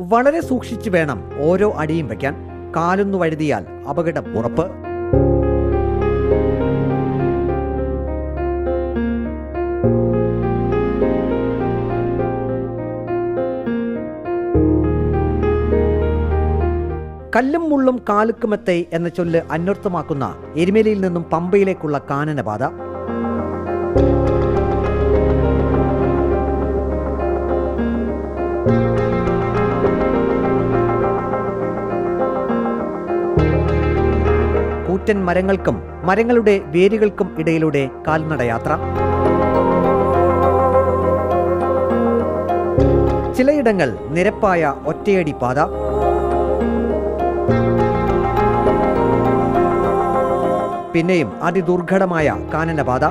വളരെ സൂക്ഷിച്ചു വേണം ഓരോ അടിയും വയ്ക്കാൻ. കാലൊന്നു വഴുതിയാൽ അപകടം ഉറപ്പ്. കല്ലും മുള്ളും കാലുക്കുമെത്തൈ എന്ന ചൊല്ല് അന്വർത്ഥമാക്കുന്ന എരുമേലിയിൽ നിന്നും പമ്പയിലേക്കുള്ള കാനനപാത. കൂറ്റൻ മരങ്ങൾക്കും മരങ്ങളുടെ വേരുകൾക്കും ഇടയിലൂടെ കാൽനടയാത്ര. ചിലയിടങ്ങൾ നിരപ്പായ ഒറ്റയടി പാത. പിന്നെയും അതിദുർഘടമായ കാനനപാത.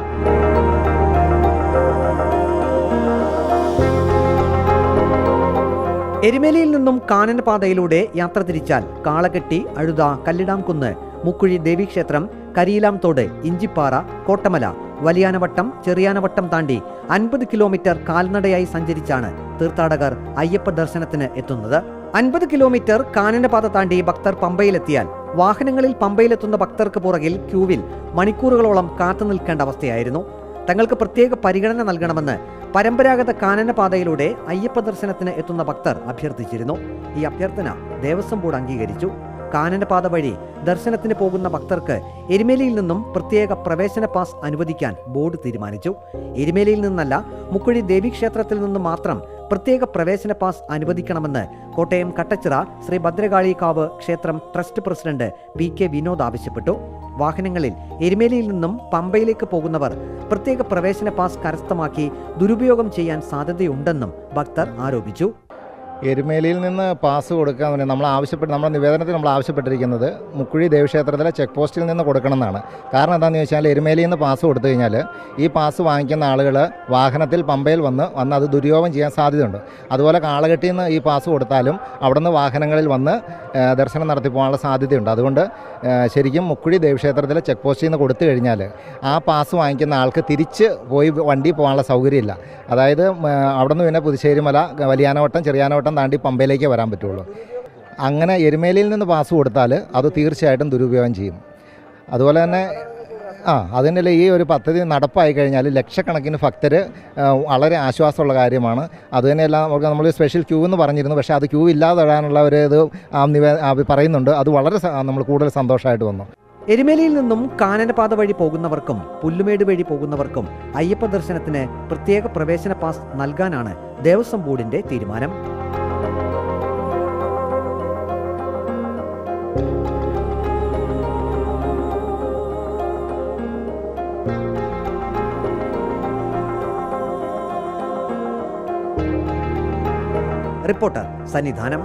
എരുമേലിയിൽ നിന്നും കാനനപാതയിലൂടെ യാത്ര തിരിച്ചാൽ കാളകെട്ടി അഴുത കല്ലിടാംകുന്ന് മുക്കുഴി ദേവീക്ഷേത്രം കരിയിലാം തോട് ഇഞ്ചിപ്പാറ കോട്ടമല വലിയാനവട്ടം ചെറിയാനവട്ടം താണ്ടി അൻപത് കിലോമീറ്റർ കാൽനടയായി സഞ്ചരിച്ചാണ് തീർത്ഥാടകർ അയ്യപ്പ ദർശനത്തിന് എത്തുന്നത്. അൻപത് കിലോമീറ്റർ കാനനപാത താണ്ടി ഭക്തർ പമ്പയിലെത്തിയാൽ വാഹനങ്ങളിൽ പമ്പയിലെത്തുന്ന ഭക്തർക്ക് പുറകിൽ ക്യൂവിൽ മണിക്കൂറുകളോളം കാത്തു നിൽക്കേണ്ട അവസ്ഥയായിരുന്നു. തങ്ങൾക്ക് പ്രത്യേക പരിഗണന നൽകണമെന്ന് പരമ്പരാഗത കാനനപാതയിലൂടെ അയ്യപ്പ ദർശനത്തിന് എത്തുന്ന ഭക്തർ അഭ്യർത്ഥിച്ചിരുന്നു. ഈ അഭ്യർത്ഥന ദേവസ്വം ബോർഡ് അംഗീകരിച്ചു. കാനനപാത വഴി ദർശനത്തിന് പോകുന്ന ഭക്തർക്ക് എരുമേലിയിൽ നിന്നും പ്രത്യേക പ്രവേശന പാസ് അനുവദിക്കാൻ ബോർഡ് തീരുമാനിച്ചു. എരുമേലിയിൽ നിന്നല്ല മുക്കുഴി ദേവീക്ഷേത്രത്തിൽ നിന്നും മാത്രം പ്രത്യേക പ്രവേശന പാസ് അനുവദിക്കണമെന്ന് കോട്ടയം കട്ടച്ചിറ ശ്രീ ഭദ്രകാളിക്കാവ് ക്ഷേത്രം trust president P K Vinod ആവശ്യപ്പെട്ടു. വാഹനങ്ങളിൽ എരുമേലിയിൽ നിന്നും പമ്പയിലേക്ക് പോകുന്നവർ പ്രത്യേക പ്രവേശന പാസ് കരസ്ഥമാക്കി ദുരുപയോഗം ചെയ്യാൻ സാധ്യതയുണ്ടെന്നും ഭക്തർ ആരോപിച്ചു. എരുമേലിയിൽ നിന്ന് പാസ് കൊടുക്കാൻ വേണ്ടി നമ്മൾ ആവശ്യപ്പെട്ട് നമ്മുടെ നിവേദനത്തിൽ നമ്മൾ ആവശ്യപ്പെട്ടിരിക്കുന്നത് മുക്കുഴി ദേവക്ഷേത്രത്തിലെ ചെക്ക് പോസ്റ്റിൽ നിന്ന് കൊടുക്കണം എന്നാണ് കാരണം എന്താണെന്ന് ചോദിച്ചാൽ എരുമേലിയിൽ നിന്ന് പാസ് കൊടുത്തു കഴിഞ്ഞാൽ ഈ പാസ് വാങ്ങിക്കുന്ന ആളുകൾ വാഹനത്തിൽ പമ്പയിൽ വന്ന് വന്ന് അത് ദുര്യോഗം ചെയ്യാൻ സാധ്യതയുണ്ട്. അതുപോലെ കാളകെട്ടിയിൽ നിന്ന് ഈ പാസ് കൊടുത്താലും അവിടുന്ന് വാഹനങ്ങളിൽ വന്ന് ദർശനം നടത്തി പോകാനുള്ള സാധ്യതയുണ്ട്. അതുകൊണ്ട് ശരിക്കും മുക്കുഴി ദേവക്ഷേത്രത്തിലെ ചെക്ക് പോസ്റ്റിൽ നിന്ന് കൊടുത്തു കഴിഞ്ഞാൽ ആ പാസ് വാങ്ങിക്കുന്ന ആൾക്ക് തിരിച്ച് പോയി വണ്ടി പോകാനുള്ള സൗകര്യമില്ല. അതായത് ഉം, അവിടെ നിന്ന് പിന്നെ പുതുശ്ശേരിമല വലിയാനവട്ടം ചെറിയാനവട്ടം താണ്ടി പമ്പയിലേക്ക് വരാൻ പറ്റുള്ളൂ. അങ്ങനെ എരുമേലിയിൽ നിന്ന് പാസ് കൊടുത്താൽ അത് തീർച്ചയായിട്ടും ദുരുപയോഗം ചെയ്യും. അതുപോലെ തന്നെ ആ അതിന്റെ ഈ ഒരു പദ്ധതി നടപ്പായി കഴിഞ്ഞാൽ ലക്ഷക്കണക്കിന് ഭക്തർ വളരെ ആശ്വാസമുള്ള കാര്യമാണ്. അതുതന്നെയല്ല നമുക്ക് നമ്മൾ സ്പെഷ്യൽ ക്യൂ എന്ന് പറഞ്ഞിരുന്നു പക്ഷേ അത് ക്യൂ ഇല്ലാതെ വരാനുള്ള ഒരു ഇത് പറയുന്നുണ്ട്. അത് വളരെ നമ്മൾ കൂടുതൽ സന്തോഷമായിട്ട് വന്നു. എരുമേലിയിൽ നിന്നും കാനനപാത വഴി പോകുന്നവർക്കും പുല്ലുമേട് വഴി പോകുന്നവർക്കും അയ്യപ്പ ദർശനത്തിന് പ്രത്യേക പ്രവേശന പാസ് നൽകാനാണ് ദേവസ്വം ബോർഡിന്റെ തീരുമാനം. റിപ്പോർട്ടർ സന്നിധാനം